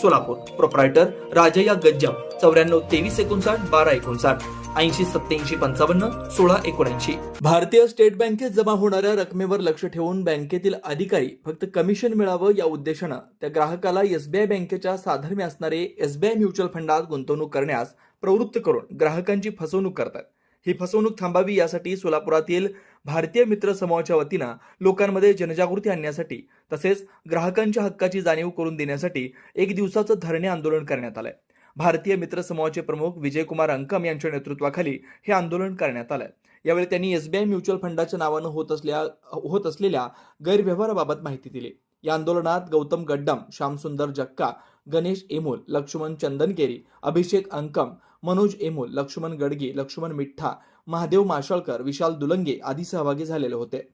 Solapur. Proprietor Rajayya Gajjam चौऱ्याण्णव तेवीस एकोणसाठ बारा एकोणसाठ ऐंशी सत्याऐंशी पंचावन्न सोळा एकोणऐंशी. भारतीय स्टेट बँकेत जमा होणाऱ्या रकमेवर लक्ष ठेवून बँकेतील अधिकारी फक्त कमिशन मिळावं या उद्देशानं त्या ग्राहकाला एसबीआय बँकेच्या साधर्म्य असणारे एसबीआय म्युच्युअल फंडात गुंतवणूक करण्यास प्रवृत्त करून ग्राहकांची फसवणूक करतात. ही फसवणूक थांबावी यासाठी सोलापुरातील भारतीय मित्र समूहाच्या वतीनं लोकांमध्ये जनजागृती आणण्यासाठी तसेच ग्राहकांच्या हक्काची जाणीव करून देण्यासाठी एक दिवसाचं धरणे आंदोलन करण्यात आलंय. भारतीय मित्र समूहाचे प्रमुख विजयकुमार अंकम यांच्या नेतृत्वाखाली हे आंदोलन करण्यात आलंय. यावेळी त्यांनी एसबीआय म्युच्युअल फंडाच्या नावानं होत असल्या होत असलेल्या गैरव्यवहाराबाबत माहिती दिली. या आंदोलनात गौतम गड्डम श्यामसुंदर जक्का गणेश एमोल लक्ष्मण चंदनकेरी अभिषेक अंकम मनोज एमोल लक्ष्मण गडगे लक्ष्मण मिठ्ठा महादेव माशळकर विशाल दुलंगे आदी सहभागी झालेले होते.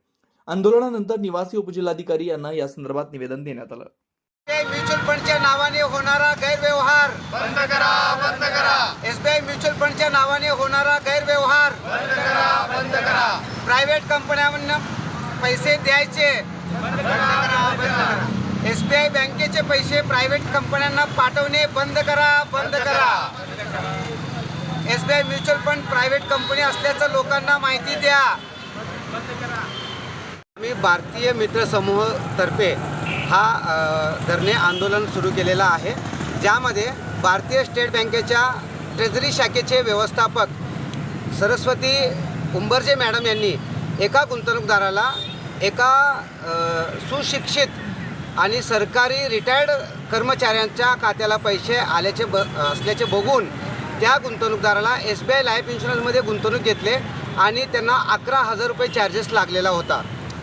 आंदोलनानंतर निवासी उपजिल्हाधिकारी यांना या संदर्भात निवेदन देण्यात आलं. म्युच्युअल फंडच्या नावाने होणारा गैरव्यवहार. बंद करा बंद करा. एसबीआय म्युच्युअल फंडच्या नावाने होणारा गैरव्यवहार. बंद करा बंद करा. प्रायव्हेट कंपन्यांना पैसे द्यायचे. बंद करा बंद करा. बँकेचे पैसे प्रायव्हेट कंपन्यांना पाठवणे बंद करा बंद करा. SBI mutual fund private company असल्याचं लोकांना माहिती द्या. मी भारतीय मित्र समूह तर्फे हा धरणे आंदोलन सुरू केलेला आहे. ज्यामध्ये भारतीय स्टेट बँकेच्या ट्रेझरी शाखेचे व्यवस्थापक सरस्वती उंबरजे मॅडम यांनी एका गुंतवणूकदाराला एका सुशिक्षित आणि सरकारी रिटायर्ड कर्मचाऱ्यांच्या खात्याला पैसे आल्याचे ब असल्याचे बघून त्या गुंतवणूकदाराला एस बी आय लाईफ इन्शुरन्समध्ये गुंतवणूक घेतले आणि त्यांना अकरा हजार रुपये चार्जेस लागलेला होता.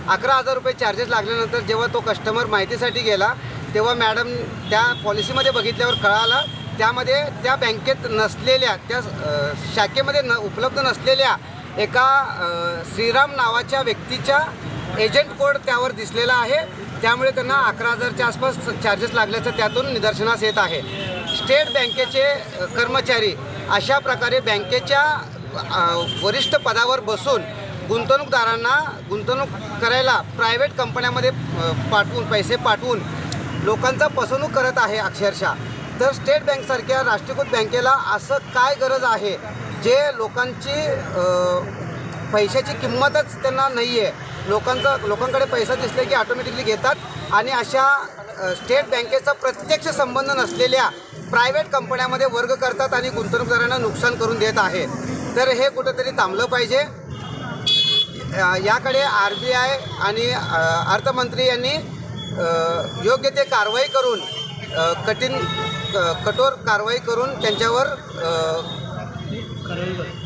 अकरा हजार रुपये चार्जेस लागल्यानंतर जेव्हा तो कस्टमर माहितीसाठी गेला तेव्हा मॅडम त्या पॉलिसीमध्ये बघितल्यावर कळालं त्यामध्ये त्या बँकेत नसलेल्या त्या शाखेमध्ये न उपलब्ध नसलेल्या एका श्रीराम नावाच्या व्यक्तीच्या एजंट कोड त्यावर दिसलेला आहे. त्यामुळे त्यांना अकरा हजारच्या आसपास चार्जेस लागल्याचं त्यातून निदर्शनास येत आहे. स्टेट बँकेचे कर्मचारी अशा प्रकारे बँकेच्या वरिष्ठ पदावर बसून गुंतवणूकदारांना गुंतवणूक करायला प्रायव्हेट कंपन्यामध्ये पाठवून पैसे पाठवून लोकांचा फसवणूक करत आहे अक्षरशः. तर स्टेट बँकसारख्या राष्ट्रीयकृत बँकेला असं काय गरज आहे? जे लोकांची पैशाची किंमतच त्यांना नाही आहे लोकांचा लोकांकडे पैसा दिसले की ऑटोमॅटिकली घेतात. आणि अशा स्टेट बँकेचा प्रत्यक्ष संबंध नसलेल्या प्रायव्हेट कंपन्यामध्ये वर्ग करतात आणि गुंतवणूकदारांना नुकसान करून देत आहेत. तर हे कुठंतरी थांबलं पाहिजे. याकडे आर बी आय आणि अर्थमंत्री यांनी योग्य ते कारवाई करून कठीण क- कठोर कारवाई करून त्यांच्यावर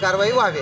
कारवाई व्हावी.